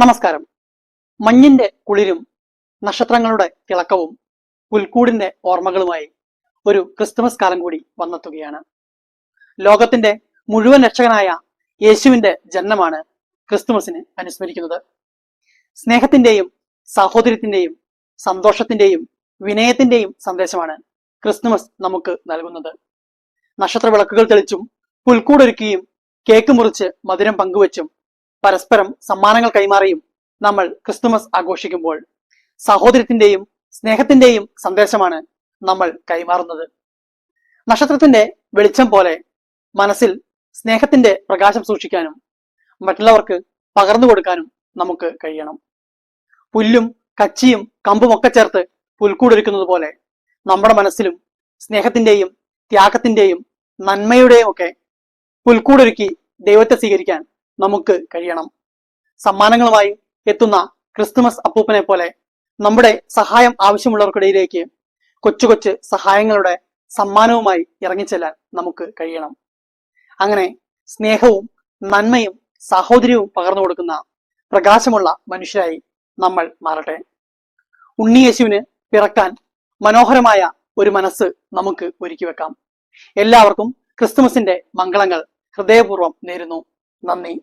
നമസ്കാരം. മഞ്ഞിന്റെ കുളിരും നക്ഷത്രങ്ങളുടെ തിളക്കവും പുൽക്കൂടിന്റെ ഓർമ്മകളുമായി ഒരു ക്രിസ്തുമസ് കാലം കൂടി വന്നെത്തുകയാണ്. ലോകത്തിന്റെ മുഴുവൻ രക്ഷകനായ യേശുവിന്റെ ജന്മമാണ് ക്രിസ്തുമസിന് അനുസ്മരിക്കുന്നത്. സ്നേഹത്തിന്റെയും സാഹോദര്യത്തിന്റെയും സന്തോഷത്തിന്റെയും വിനയത്തിന്റെയും സന്ദേശമാണ് ക്രിസ്തുമസ് നമുക്ക് നൽകുന്നത്. നക്ഷത്ര വിളക്കുകൾ തെളിച്ചും പുൽക്കൂടൊരുക്കിയും കേക്ക് മുറിച്ച് മധുരം പങ്കുവച്ചും പരസ്പരം സമ്മാനങ്ങൾ കൈമാറിയും നമ്മൾ ക്രിസ്തുമസ് ആഘോഷിക്കുമ്പോൾ സഹോദരത്തിന്റെയും സ്നേഹത്തിന്റെയും സന്ദേശമാണ് നമ്മൾ കൈമാറുന്നത്. നക്ഷത്രത്തിന്റെ വെളിച്ചം പോലെ മനസ്സിൽ സ്നേഹത്തിന്റെ പ്രകാശം സൂക്ഷിക്കാനും മറ്റുള്ളവർക്ക് പകർന്നു കൊടുക്കാനും നമുക്ക് കഴിയണം. പുല്ലും കച്ചിയും കമ്പുമൊക്കെ ചേർത്ത് പുൽക്കൂടൊരുക്കുന്നത് പോലെ നമ്മുടെ മനസ്സിലും സ്നേഹത്തിന്റെയും ത്യാഗത്തിന്റെയും നന്മയുടെയും ഒക്കെ പുൽക്കൂടൊരുക്കി ദൈവത്തെ സ്വീകരിക്കാൻ നമുക്ക് കഴിയണം. സമ്മാനങ്ങളുമായി എത്തുന്ന ക്രിസ്തുമസ് അപ്പൂപ്പനെ പോലെ നമ്മുടെ സഹായം ആവശ്യമുള്ളവർക്കിടയിലേക്ക് കൊച്ചു കൊച്ചു സഹായങ്ങളുടെ സമ്മാനവുമായി ഇറങ്ങിച്ചെല്ലാൻ നമുക്ക് കഴിയണം. അങ്ങനെ സ്നേഹവും നന്മയും സാഹോദര്യവും പകർന്നു കൊടുക്കുന്ന പ്രകാശമുള്ള മനുഷ്യരായി നമ്മൾ മാറട്ടെ. ഉണ്ണിയേശുവിന് പിറക്കാൻ മനോഹരമായ ഒരു മനസ്സ് നമുക്ക് ഒരുക്കി വെക്കാം. എല്ലാവർക്കും ക്രിസ്തുമസിന്റെ മംഗളങ്ങൾ ഹൃദയപൂർവം നേരുന്നു. നന്ദി